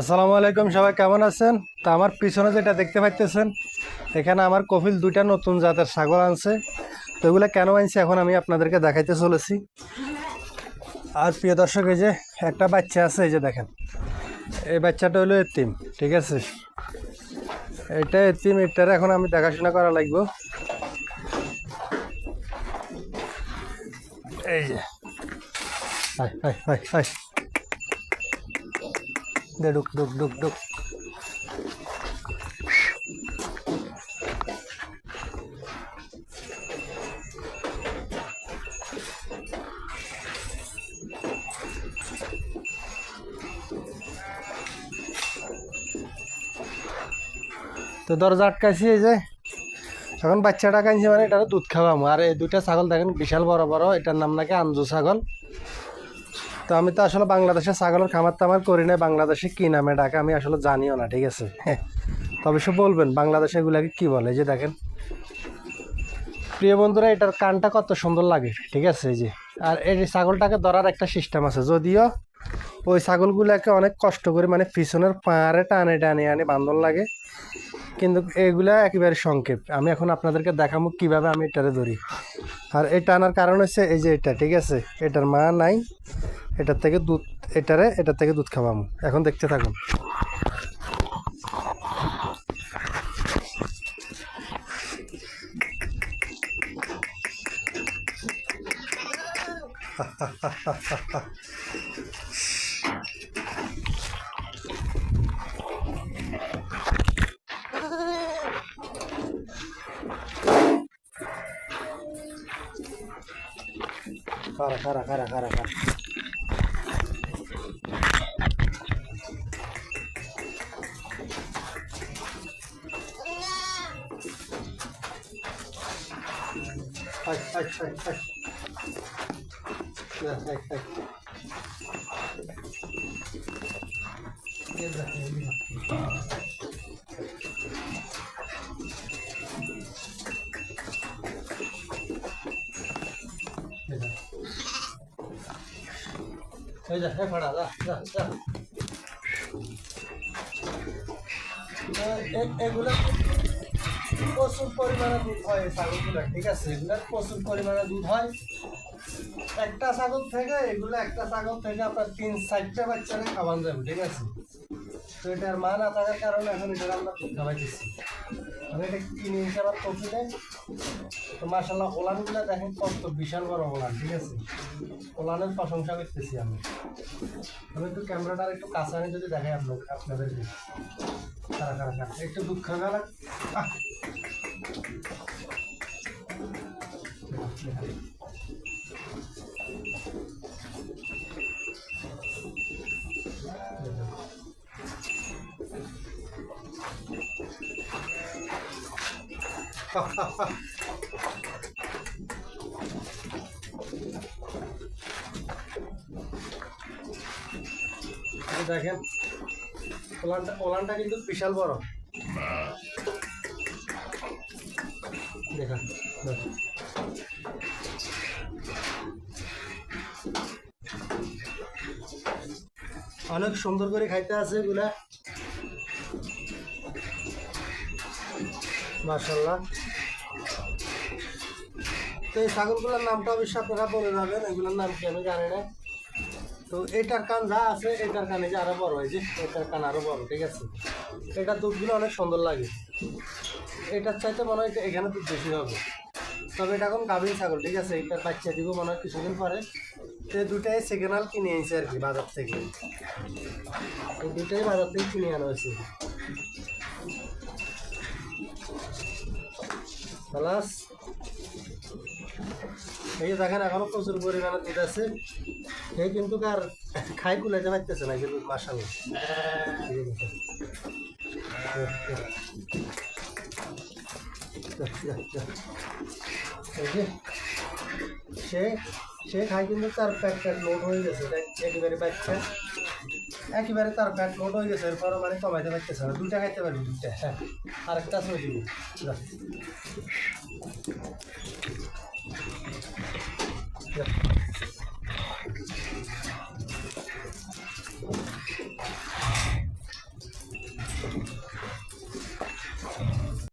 আসসালামু আলাইকুম, সবাই কেমন আছেন? তা আমার পিছনে যেটা দেখতে পাইতেছেন, এখানে আমার কপিল দুইটা নতুন জাতের ছাগল আনছে। তো এগুলো কেন আনছে এখন আমি আপনাদেরকে দেখাইতে চলেছি। আর প্রিয় দর্শক, এই যে একটা বাচ্চা আছে, এই যে দেখেন, এই বাচ্চাটা হলো এতিম, ঠিক আছে? এটা এতিম, এটার এখন আমি দেখাশোনা করা লাগবো। এই যে, হাই হাই হাই হাই। দে ডুক ডুক ডুক ডুক তো দরজা আটকাইছি এই যে। এখন বাচ্চাটা কাঁদছে মানে এটা দুধ খাওয়াবো আর এই দুইটা ছাগল দেখেন, বিশাল বড় বড়। এটার নাম নাকি আঞ্জু ছাগল। তো আমি তো আসলে বাংলাদেশে ছাগলের খামার টামার করি না বাংলাদেশে কি নামে ডাকে আমি আসলে জানিও না, ঠিক আছে? তবে সে বলবেন, বাংলাদেশে এগুলাকে কি বলে? যে দেখেন। প্রিয় বন্ধুরা, এটার কানটা কত সুন্দর লাগে, ঠিক আছে? এই যে। আর এই ছাগলটাকে ধরার একটা সিস্টেম আছে, যদিও ওই ছাগলগুলোকে অনেক কষ্ট করে মানে পিছনের পাড়ে টানে টানে আনে বান্ধন লাগে, কিন্তু এগুলা একেবারে সংক্ষেপ। আমি এখন আপনাদেরকে দেখাবো কীভাবে আমি এটারে ধরি। আর এটা আনার কারণ হচ্ছে এই যে এটা, ঠিক আছে? এটার মা নাই। এটার থেকে দুধ, এটারে, এটার থেকে দুধ খাওয়াবো এখন দেখতে থাকুন। খারা খারা খারা খারা খারা। ay, ay, ay, ay. ay, ay, ay. Eh, eh, প্রচুর পরিমাণে দুধ হয় ছাগলগুলা, ঠিক আছে? এগুলার প্রচুর পরিমাণে দুধ হয়। একটা ছাগল থেকে এগুলো একটা ছাগল থেকে আপনার তিন, চারটা বাচ্চারে খাওয়ান যাবে, ঠিক আছে? তো এটার মা না থাকার কারণে এখন এটা আমরা খাওয়াইতেছি। আমি এটা কিনে হিসাবে কপি দেয়। তো মাসাল্লাহ ওলানগুলো দেখেন কত বিশাল বড় ওলান, ঠিক আছে? ওলানের প্রশংসা করতেছি আমি। আমি একটু ক্যামেরাটার একটু কাছে আনি যদি দেখাই আপনার আপনাদেরকে। একটু দুঃখ গেল এই দেখেন ওলানটা ওলানটা কিন্তু বিশাল বড়। দেখেন। অনেক সুন্দর করে খাইতে আছে এগুলা। মার্শাল্লাহ তো এই ছাগলগুলোর নামটা অবশ্যই আপনারা বলে যাবেন, এগুলোর নাম কি আমি জানি না। তো এটার কান যা আছে এটার কানে যে আরও বড় হয়েছে এটার কান আরও বড়, ঠিক আছে? এটার দুধগুলো অনেক সুন্দর লাগে। এটার চাইতে মনে হয় এখানে দুধ বেশি হবে। তবে এটা এখন গাভীর ছাগল, ঠিক আছে? এটার বাচ্চা দিব মনে হয় কিছুদিন পরে। তো দুটাই সেকেন্ড কিনে এনেছে আর কি বাজার থেকে। দুটাই বাজার থেকে কিনে আনা হয়েছে। খালাস এই যে দেখেন, এখনও প্রচুর পরিমাণে দুধ আছে। এই কিন্তু আর খাই কুলাইতে পারতেছে না, কিন্তু মাসাল সে সে খাই কিন্তু তার প্যাট প্যাট লোড হয়ে গেছে একেবারে বাচ্চা একেবারে তার প্যাট লোড হয়ে গেছে এরপরও মানে কমাইতে পারতেছে না দুইটা খাইতে পারবি দুইটা হ্যাঁ আরেকটা ওই দিবি। যা।